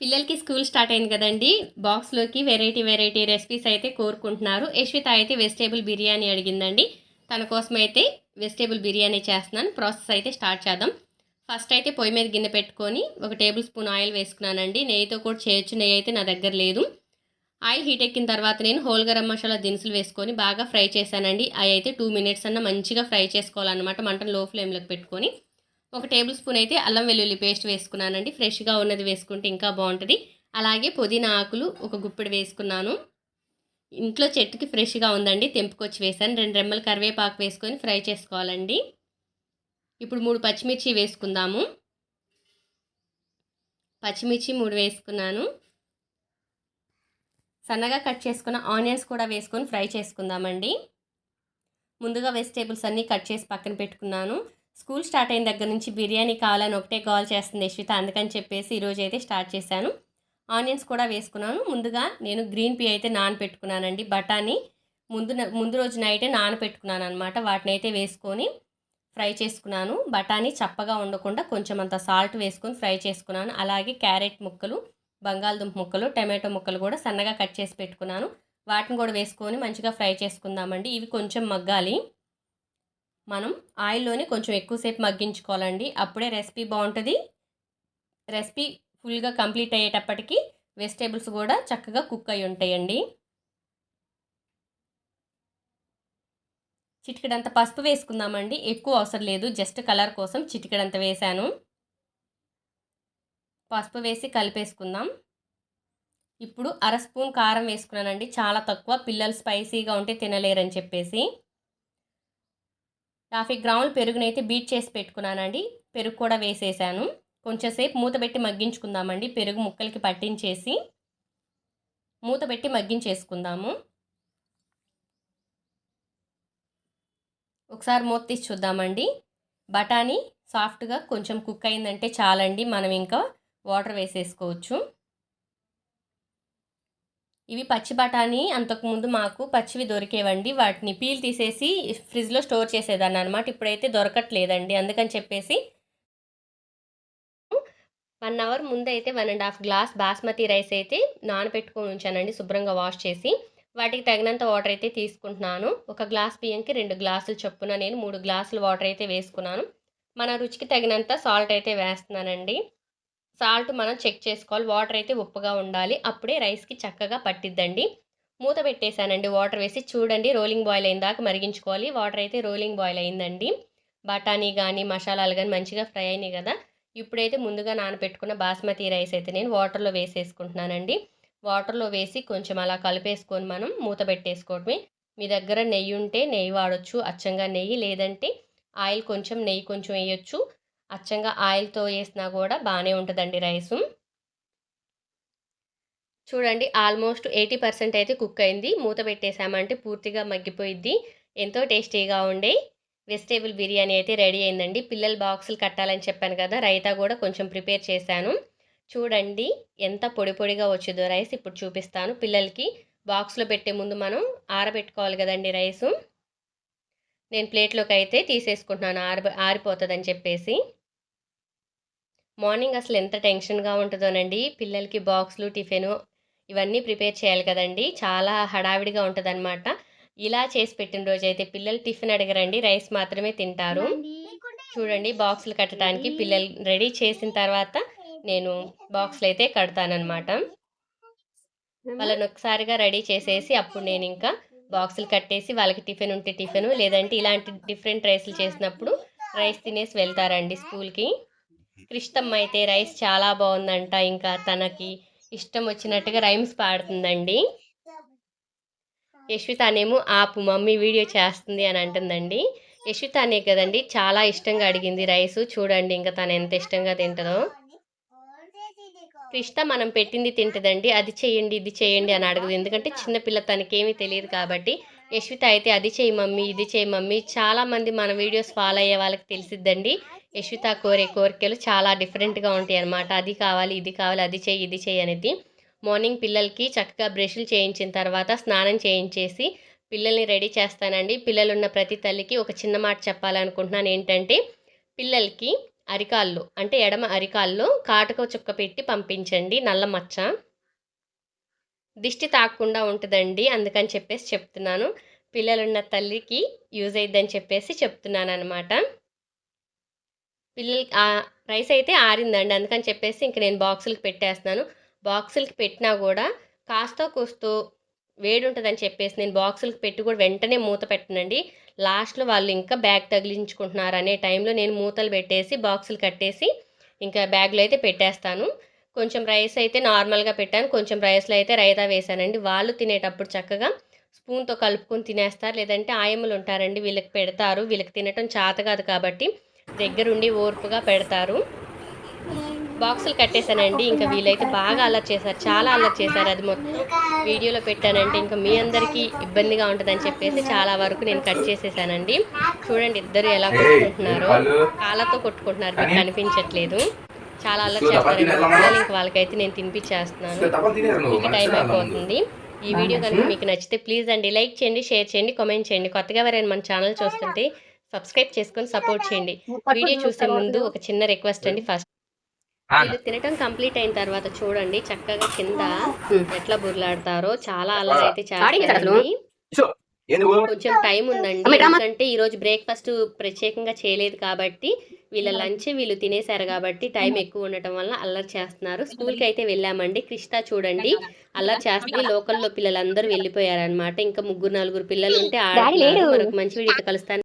పిల్లలకి school start అయింది కదండి బాక్స్లోకి వెరైటీ వెరైటీ రెసిపీస్ అయితే కోరుకుంటున్నారు. యశ్విత అయితే వెజిటేబుల్ బిర్యానీ అడిగిందండి. తన కోసం అయితే వెజిటేబుల్ బిర్యానీ చేస్తున్నాను. ప్రాసెస్ అయితే స్టార్ట్ చేద్దాం. ఫస్ట్ అయితే పొయ్యి మీద గిన్నె పెట్టుకొని ఒక టేబుల్ స్పూన్ ఆయిల్ వేసుకున్నానండి. నెయ్యితో కూడా చేయొచ్చు నెయ్యి అయితే నా దగ్గర లేదు. ఆయిల్ హీట్ ఎక్కిన తర్వాత నేను హోల్ గరం మసాలా దినుసులు వేసుకొని బాగా ఫ్రై చేశానండి. అవి అయితే టూ మినిట్స్ అన్న మంచిగా ఫ్రై చేసుకోవాలన్నమాట. మంటను లో ఫ్లేమ్లోకి పెట్టుకొని. ఒక టేబుల్ స్పూన్ అయితే అల్లం వెల్లుల్లి పేస్ట్ వేసుకున్నానండి. ఫ్రెష్గా ఉన్నది వేసుకుంటే ఇంకా బాగుంటుంది. అలాగే పుదీనా ఆకులు ఒక గుప్పెడు వేసుకున్నాను. ఇంట్లో చెట్టుకి ఫ్రెష్గా ఉందండి. తెంపుకొచ్చి వేసాను రెండు రెమ్మలు కరివేపాకు వేసుకొని ఫ్రై చేసుకోవాలండి. ఇప్పుడు మూడు పచ్చిమిర్చి వేసుకుందాము. పచ్చిమిర్చి మూడు వేసుకున్నాను. సన్నగా కట్ చేసుకున్న ఆనియన్స్ కూడా వేసుకొని ఫ్రై చేసుకుందామండి. ముందుగా వెజిటేబుల్స్ అన్నీ కట్ చేసి పక్కన పెట్టుకున్నాను. స్కూల్ స్టార్ట్ అయిన దగ్గర నుంచి బిర్యానీ కావాలని ఒకటే కాల్ చేస్తుంది యశ్విత అందుకని చెప్పేసి ఈరోజు అయితే స్టార్ట్ చేశాను. ఆనియన్స్ కూడా వేసుకున్నాను. ముందుగా నేను గ్రీన్ పీ అయితే నానపెట్టుకున్నానండి బఠానీ ముందు ముందు రోజు నైటే నానపెట్టుకున్నాను అనమాట వాటిని అయితే వేసుకొని ఫ్రై చేసుకున్నాను. బఠానీ చప్పగా ఉండకుండా కొంచెం అంత సాల్ట్ వేసుకొని ఫ్రై చేసుకున్నాను. అలాగే క్యారెట్ ముక్కలు బంగాళదుంప ముక్కలు టమాటో ముక్కలు కూడా సన్నగా కట్ చేసి పెట్టుకున్నాను. వాటిని కూడా వేసుకొని మంచిగా ఫ్రై చేసుకుందామండి. ఇవి కొంచెం మగ్గాలి. మనం ఆయిల్లోనే కొంచెం ఎక్కువసేపు మగ్గించుకోవాలండి. అప్పుడే రెసిపీ బాగుంటుంది. రెసిపీ ఫుల్గా కంప్లీట్ అయ్యేటప్పటికి వెజిటేబుల్స్ కూడా చక్కగా కుక్ అయి ఉంటాయండి. చిటికడంత పసుపు వేసుకుందామండి. ఎక్కువ అవసరం లేదు. జస్ట్ కలర్ కోసం చిటికడంత వేశాను. పసుపు వేసి కలిపేసుకుందాం. ఇప్పుడు అర స్పూన్ కారం వేసుకున్నానండి. చాలా తక్కువ. పిల్లలు స్పైసీగా ఉంటే తినలేరని చెప్పేసి. యాభై గ్రాములు పెరుగునైతే బీట్ చేసి పెట్టుకున్నానండి. పెరుగు కూడా వేసేసాను. కొంచెం సేపు మూత పెట్టి మగ్గించుకుందామండి. పెరుగు ముక్కలకి పట్టించేసి మూత పెట్టి మగ్గించేసుకుందాము. ఒకసారి మూత తీసి చూద్దామండి. బఠానీ సాఫ్ట్గా కొంచెం కుక్ అయిందంటే చాలండి. మనం ఇంకా వాటర్ వేసేసుకోవచ్చు. ఇవి పచ్చి బఠానీ అంతకుముందు మాకు పచ్చివి దొరికేవండి. వాటిని పీల్ తీసేసి ఫ్రిడ్జ్లో స్టోర్ చేసేదాన్ని అనమాట ఇప్పుడైతే దొరకట్లేదండి. అందుకని చెప్పేసి వన్ అవర్ ముందు అయితే one and half glass basmati rice అయితే నానబెట్టుకొని ఉంచానండి. శుభ్రంగా వాష్ చేసి వాటికి తగినంత వాటర్ అయితే తీసుకుంటున్నాను. ఒక గ్లాస్ బియ్యంకి రెండు గ్లాసులు చొప్పున నేను మూడు గ్లాసులు వాటర్ అయితే వేసుకున్నాను. మన రుచికి తగినంత సాల్ట్ అయితే వేస్తున్నానండి. సాల్ట్ మనం చెక్ చేసుకోవాలి. వాటర్ అయితే ఉప్పుగా ఉండాలి. అప్పుడే రైస్కి చక్కగా పట్టిద్దండి. మూత పెట్టేశానండి. వాటర్ వేసి చూడండి. రోలింగ్ బాయిల్ అయిన దాకా మరిగించుకోవాలి. వాటర్ అయితే రోలింగ్ బాయిల్ అయిందండి. బఠానీ కానీ మసాలాలు కానీ మంచిగా ఫ్రై అయినాయి కదా. ఇప్పుడైతే ముందుగా నానబెట్టుకున్న బాస్మతి రైస్ అయితే నేను వాటర్లో వేసేసుకుంటున్నానండి. వాటర్లో వేసి కొంచెం అలా కలిపేసుకొని మనం మూత పెట్టేసుకోవటమే. మీ దగ్గర నెయ్యి ఉంటే నెయ్యి వాడచ్చు. అచ్చంగా నెయ్యి లేదంటే ఆయిల్ కొంచెం నెయ్యి కొంచెం వేయొచ్చు. అచ్చంగా ఆయిల్తో వేసినా కూడా బాగానే ఉంటుందండి రైసు. చూడండి ఆల్మోస్ట్ ఎయిటీ పర్సెంట్ అయితే కుక్ అయింది. మూత పెట్టేసామంటే పూర్తిగా మగ్గిపోయిద్ది. ఎంతో టేస్టీగా ఉండే వెజిటేబుల్ బిర్యానీ అయితే రెడీ అయిందండి. పిల్లల బాక్సులు కట్టాలని చెప్పాను కదా రైతా కూడా కొంచెం ప్రిపేర్ చేశాను. చూడండి ఎంత పొడి పొడిగా వచ్చిందో రైస్ ఇప్పుడు చూపిస్తాను పిల్లలకి. బాక్స్లో పెట్టే ముందు మనం ఆరబెట్టుకోవాలి కదండి రైసు. నేను ప్లేట్లోకి అయితే తీసేసుకుంటున్నాను. ఆరి ఆరిపోతుందని చెప్పేసి. మార్నింగ్ అసలు ఎంత టెన్షన్గా ఉంటుందోనండి. పిల్లలకి బాక్స్లు టిఫిన్ ఇవన్నీ ప్రిపేర్ చేయాలి కదండి. చాలా హడావిడిగా ఉంటుంది అనమాట ఇలా చేసి పెట్టిన రోజు అయితే పిల్లలు టిఫిన్ అడగరండి. రైస్ మాత్రమే తింటారు. చూడండి బాక్సులు కట్టడానికి పిల్లలు రెడీ చేసిన తర్వాత నేను బాక్స్లు అయితే కడతానమాట వాళ్ళని ఒకసారిగా రెడీ చేసేసి అప్పుడు నేను ఇంకా బాక్సులు కట్టేసి వాళ్ళకి టిఫిన్ ఉంటే టిఫిన్ లేదంటే ఇలాంటి డిఫరెంట్ రైస్లు చేసినప్పుడు రైస్ తినేసి వెళ్తారండి స్కూల్కి. కృష్ణమ్మ అయితే రైస్ చాలా బాగుందంట. ఇంకా తనకి ఇష్టం వచ్చినట్టుగా రైమ్స్ పాడుతుందండి. యశ్వితానేమో ఆపు మమ్మీ వీడియో చేస్తుంది అని అంటుందండి. యశ్వితానే కదండి చాలా ఇష్టంగా అడిగింది రైస్. చూడండి ఇంకా తను ఎంత ఇష్టంగా తింటుందో. కృష్ణ మనం పెట్టింది తింటుందండి. అది చేయండి ఇది చేయండి అని అడగదు ఎందుకంటే చిన్నపిల్ల తనకేమీ తెలియదు కాబట్టి యశ్విత అయితే అది చేయి మమ్మీ ఇది చేయి మమ్మీ. చాలామంది మన వీడియోస్ ఫాలో అయ్యే వాళ్ళకి తెలిసిద్దండి. యశ్విత కోరే కోరికలు చాలా డిఫరెంట్గా ఉంటాయి అన్నమాట. అది కావాలి ఇది కావాలి అది చేయి ఇది చేయి అనేది. మార్నింగ్ పిల్లలకి చక్కగా బ్రష్లు చేయించిన తర్వాత స్నానం చేయించేసి పిల్లల్ని రెడీ చేస్తానండి. పిల్లలున్న ప్రతి తల్లికి ఒక చిన్న మాట చెప్పాలనుకుంటున్నాను ఏంటంటే పిల్లలకి అరికాళ్ళు అంటే ఎడమ అరికాల్లో కాటుక చుక్క పెట్టి పంపించండి నల్ల మచ్చ. దిష్టి తాకుండా ఉంటుందండి అందుకని చెప్పేసి చెప్తున్నాను. పిల్లలున్న తల్లికి యూజ్ అయిద్దని చెప్పేసి చెప్తున్నాను అనమాట పిల్లలకి రైస్ అయితే ఆరిందండి. అందుకని చెప్పేసి ఇంక నేను బాక్సులకి పెట్టేస్తున్నాను. బాక్సులకి పెట్టినా కూడా కాస్త కూస్తో వేడి ఉంటుందని చెప్పేసి నేను బాక్సులకి పెట్టి కూడా వెంటనే మూత పెట్టనండి. లాస్ట్లో వాళ్ళు ఇంకా బ్యాగ్ తగిలించుకుంటున్నారు అనే టైంలో నేను మూతలు పెట్టేసి బాక్సులు కట్టేసి ఇంకా బ్యాగ్లో అయితే పెట్టేస్తాను. కొంచెం రైస్ అయితే నార్మల్గా పెట్టాను. కొంచెం రైస్లో అయితే రైతా వేసానండి. వాళ్ళు తినేటప్పుడు చక్కగా స్పూన్తో కలుపుకొని తినేస్తారు. లేదంటే ఆయమ్మలు ఉంటారండి వీళ్ళకి పెడతారు. వీళ్ళకి తినటం చేత కాదు కాబట్టి దగ్గరుండి ఓర్పుగా పెడతారు. బాక్సులు కట్టేశానండి. ఇంకా వీళ్ళైతే బాగా అల్లరి చేశారు. చాలా అల్లరి చేశారు అది మొత్తం. వీడియోలో పెట్టానంటే ఇంకా మీ అందరికీ ఇబ్బందిగా ఉంటుందని చెప్పేసి చాలా వరకు నేను కట్ చేసేసానండి. చూడండి ఇద్దరు ఎలా కొట్టుకుంటున్నారో. కాళ్ళతో కొట్టుకుంటున్నారు. మీకు కనిపించట్లేదు చాలా అల్లరి పిల్లలు ఇంకా వాళ్ళకైతే నేను తినిపించేస్తున్నాను. మీకు టైం అయిపోతుంది. ఈ వీడియో కనుక మీకు నచ్చితే ప్లీజ్ అండి లైక్ చేయండి షేర్ చేయండి కామెంట్ చేయండి. కొత్తగా ఎవరైనా మన ఛానల్ చూస్తుంటే సబ్స్క్రైబ్ చేసుకొని సపోర్ట్ చేయండి. వీడియో చూసే ముందు ఒక చిన్న రిక్వెస్ట్ అండి. ఫస్ట్ వీళ్ళు తినటం కంప్లీట్ అయిన తర్వాత చూడండి చక్కగా కింద ఎట్లా బుర్లాడతారో చాలా అల్లరి అయితే చేస్తారండి. కొంచెం టైం ఉందండి. ఎందుకంటే ఈ రోజు బ్రేక్ఫాస్ట్ ప్రత్యేకంగా చేయలేదు కాబట్టి వీళ్ళ లంచ్ వీళ్ళు తినేశారు కాబట్టి టైం ఎక్కువ ఉండటం వల్ల అల్లరి చేస్తున్నారు. స్కూల్కి అయితే వెళ్ళామండి. క్రిస్తా చూడండి. అల్లరి చేస్తుంది. లోకల్లో పిల్లలందరూ వెళ్ళిపోయారనమాట ఇంకా ముగ్గురు నలుగురు పిల్లలు ఉంటే మరొక మంచి వీడియో కలుస్తాను.